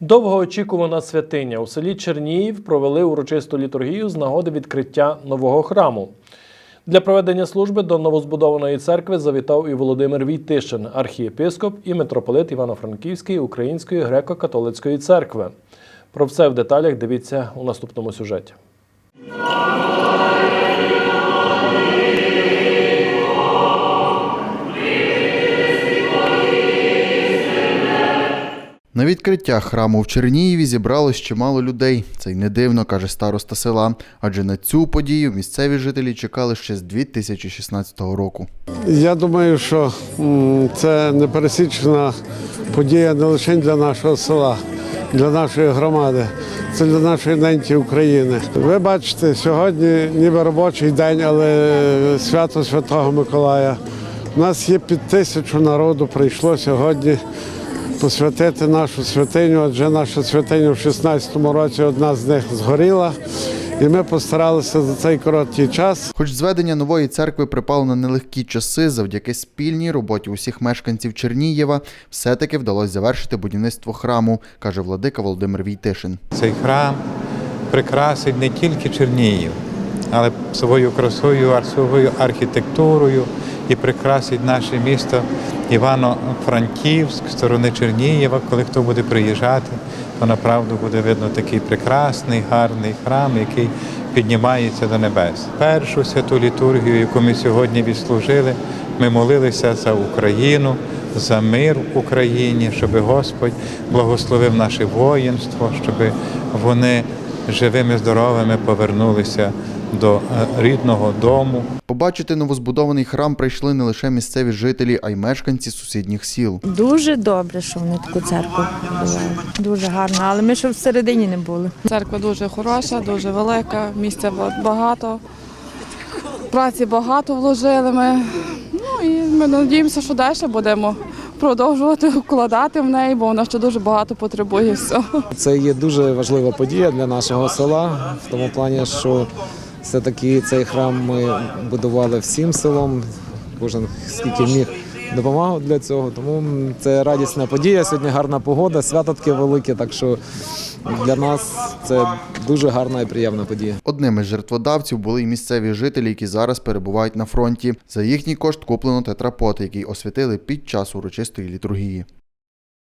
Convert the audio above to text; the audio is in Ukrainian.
Довгоочікувана святиня у селі Черніїв провели урочисту літургію з нагоди відкриття нового храму. Для проведення служби до новозбудованої церкви завітав і Володимир Війтишин, архієпископ і митрополит Івано-Франківської Української греко-католицької церкви. Про все в деталях дивіться у наступному сюжеті. На відкриття храму в Чернієві зібралось чимало людей. Це й не дивно, каже староста села. Адже на цю подію місцеві жителі чекали ще з 2016 року. Я думаю, що це непересічна подія не лише для нашого села, для нашої громади, це для нашої неньки України. Ви бачите, сьогодні ніби робочий день, але свято Святого Миколая. У нас є під тисячу народу прийшло сьогодні посвятити нашу святиню, адже наша святиня в 16-му році одна з них згоріла. І ми постаралися за цей короткий час Хоч зведення нової церкви припало на нелегкі часи, завдяки спільній роботі усіх мешканців Чернієва, все-таки вдалося завершити будівництво храму, каже владика Володимир Війтишин. Цей храм прикрасить не тільки Чернігів, але своєю красою, своєю архітектурою і прикрасить наше місто Івано-Франківськ, сторони Чернігєва. Коли хто буде приїжджати, то направду буде видно такий прекрасний, гарний храм, який піднімається до небес. Першу святу літургію, яку ми сьогодні відслужили, ми молилися за Україну, за мир в Україні, щоб Господь благословив наше воїнство, щоб вони живими, здоровими повернулися до е, рідного дому. Побачити новозбудований храм прийшли не лише місцеві жителі, а й мешканці сусідніх сіл. Дуже добре, що вони таку церкву побудували. Дуже гарно, але ми ще всередині не були. Церква дуже хороша, дуже велика, місця багато, праці багато вложили ми. Ну і ми надіємося, що далі будемо продовжувати вкладати в неї, бо вона ще дуже багато потребує всього. Це є дуже важлива подія для нашого села, в тому плані, що все-таки цей храм ми будували всім селом, кожен скільки міг допомагав для цього. Тому це радісна подія. Сьогодні гарна погода, свято таке велике, так що для нас це дуже гарна і приємна подія. Одним із жертводавців були й місцеві жителі, які зараз перебувають на фронті. За їхній кошт куплено тетрапот, який освятили під час урочистої літургії.